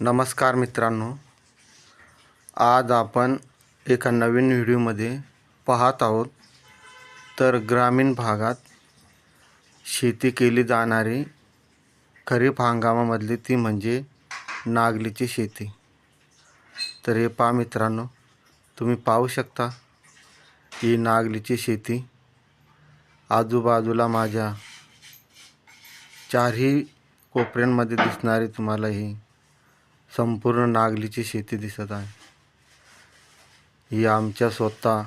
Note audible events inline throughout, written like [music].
नमस्कार मित्रांनो. आज आपण एका नवीन व्हिडिओमध्ये पाहत आहोत. तर ग्रामीण भागात शेती केली जाणारी खरीप हंगामामधली ती म्हणजे नागलीची शेती. तर हे पहा मित्रांनो तुम्ही पाहू शकता ही नागलीची शेती. आजूबाजूला माझ्या चारही कोपऱ्यांमध्ये दिसणारी तुम्हाला ही संपूर्ण नागलीची शेती दिसत आहे. ही आमच्या स्वतः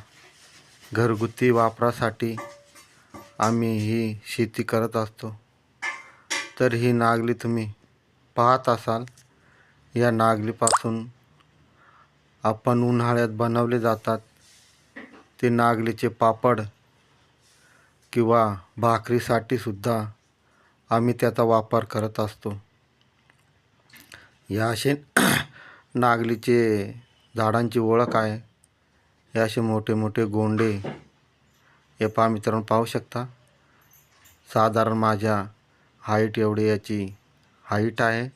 घरगुती वापरासाठी आम्ही ही शेती करत असतो. तर ही नागली तुम्ही पाहत असाल. या नागलीपासून आपण उन्हाळ्यात बनवले जातात. ते नागलीचे पापड किंवा भाकरीसाठी सुद्धा आम्ही त्याचा वापर करत असतो. या असे [clears throat] नागलीचे झाडांची ओळख आहे. हे असे मोठे मोठे गोंडे हे पहा मित्रांनो पाहू शकता. साधारण माझ्या हाईट एवढे याची हाईट आहे.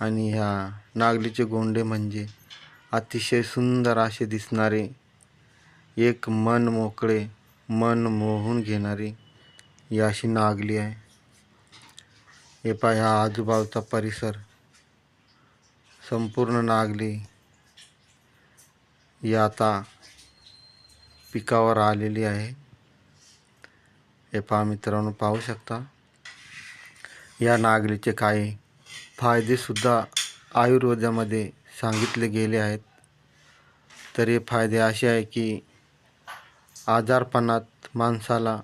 आणि ह्या नागलीचे गोंडे म्हणजे अतिशय सुंदर असे दिसणारे एक मन मोकळे मन मोहून घेणारी ही अशी नागली आहे. हे पहा ह्या आजूबाजूचा परिसर संपूर्ण नागली ही आता पिकावर आलेली आहे. हे पहा मित्रांनो पाहू शकता. या नागलीचे काही फायदेसुद्धा आयुर्वेदामध्ये सांगितले गेले आहेत. तर हे फायदे असे आहे की आजारपणात माणसाला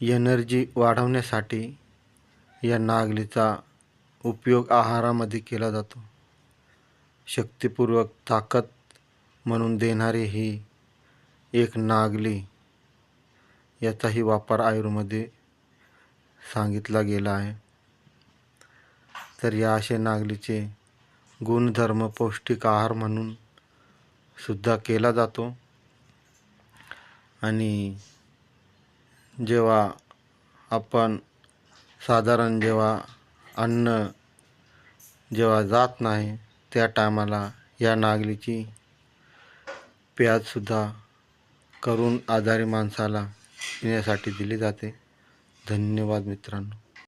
एनर्जी वाढवण्यासाठी या नागलीचा उपयोग आहारामध्ये केला जातो. शक्तिपूर्वक ताकद म्हणून देणारी ही एक नागली याचाही वापर आयुर्मध्ये सांगितला गेला आहे. तर या असे नागलीचे गुणधर्म पौष्टिक आहार म्हणून सुद्धा केला जातो. आणि जेव्हा आपण साधारण जेव्हा अन्न जेव्हा जात नाही त्या टायमाला या नागलीची प्याजसुद्धा करून आजारी माणसाला पिण्यासाठी दिली जाते. धन्यवाद मित्रांनो.